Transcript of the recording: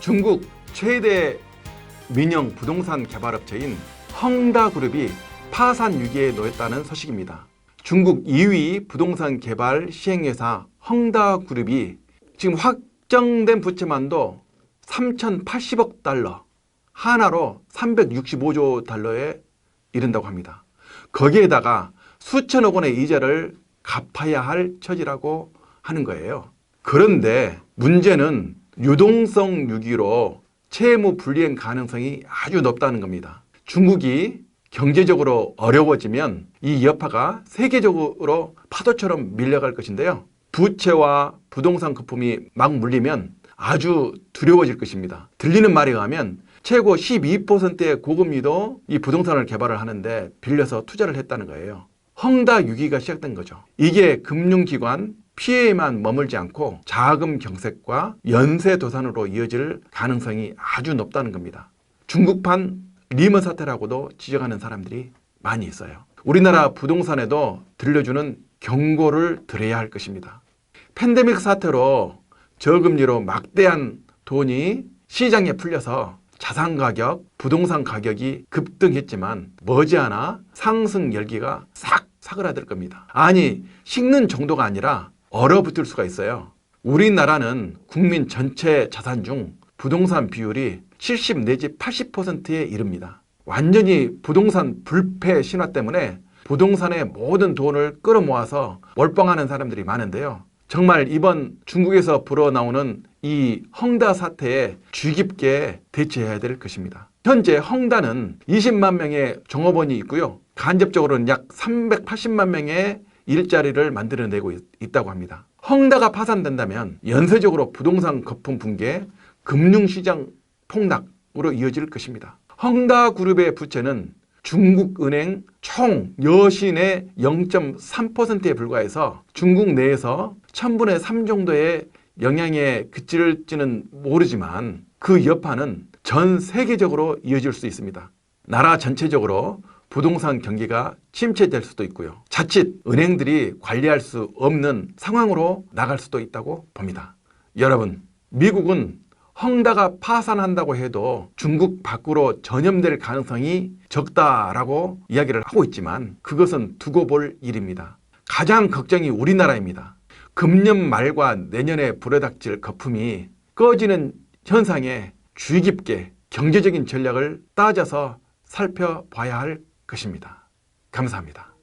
중국 최대 민영 부동산 개발업체인 헝다그룹이 파산 위기에 놓였다는 소식입니다. 중국 2위 부동산 개발 시행회사 헝다그룹이 지금 확정된 부채만도 3,080억 달러, 하나로 365조 달러에 이른다고 합니다. 거기에다가 수천억 원의 이자를 갚아야 할 처지라고 하는 거예요. 그런데 문제는 유동성 유기로 채무 불이행 가능성이 아주 높다는 겁니다. 중국이 경제적으로 어려워지면 이 여파가 세계적으로 파도처럼 밀려갈 것인데요. 부채와 부동산 거품이 막 물리면 아주 두려워질 것입니다. 들리는 말에 의하면 최고 12%의 고금리도 이 부동산을 개발을 하는데 빌려서 투자를 했다는 거예요. 헝다 위기가 시작된 거죠. 이게 금융기관 피해에만 머물지 않고 자금 경색과 연쇄 도산으로 이어질 가능성이 아주 높다는 겁니다. 중국판 리먼 사태라고도 지적하는 사람들이 많이 있어요. 우리나라 부동산에도 들려주는 경고를 드려야 할 것입니다. 팬데믹 사태로 저금리로 막대한 돈이 시장에 풀려서 자산 가격, 부동산 가격이 급등했지만 머지않아 상승 열기가 싹 사그라들 겁니다. 아니, 식는 정도가 아니라 얼어붙을 수가 있어요. 우리나라는 국민 전체 자산 중 부동산 비율이 70 내지 80%에 이릅니다. 완전히 부동산 불패 신화 때문에 부동산의 모든 돈을 끌어모아서 몰빵하는 사람들이 많은데요. 정말 이번 중국에서 불어나오는 이 헝다 사태에 주의 깊게 대처해야 될 것입니다. 현재 헝다는 20만 명의 종업원이 있고요. 간접적으로는 약 380만 명의 일자리를 만들어내고 있- 있다고 합니다. 헝다가 파산된다면 연쇄적으로 부동산 거품 붕괴, 금융시장 폭락으로 이어질 것입니다. 헝다 그룹의 부채는 중국은행 총 여신의 0.3%에 불과해서 중국 내에서 1000분의 3 정도의 영향에 그칠지는 모르지만 그 여파는 전 세계적으로 이어질 수 있습니다. 나라 전체적으로 부동산 경기가 침체될 수도 있고요. 자칫 은행들이 관리할 수 없는 상황으로 나갈 수도 있다고 봅니다. 여러분, 미국은 헝다가 파산한다고 해도 중국 밖으로 전염될 가능성이 적다라고 이야기를 하고 있지만 그것은 두고 볼 일입니다. 가장 걱정이 우리나라입니다. 금년 말과 내년에 불어닥칠 거품이 꺼지는 현상에 주의 깊게 경제적인 전략을 따져서 살펴봐야 할 것입니다. 감사합니다.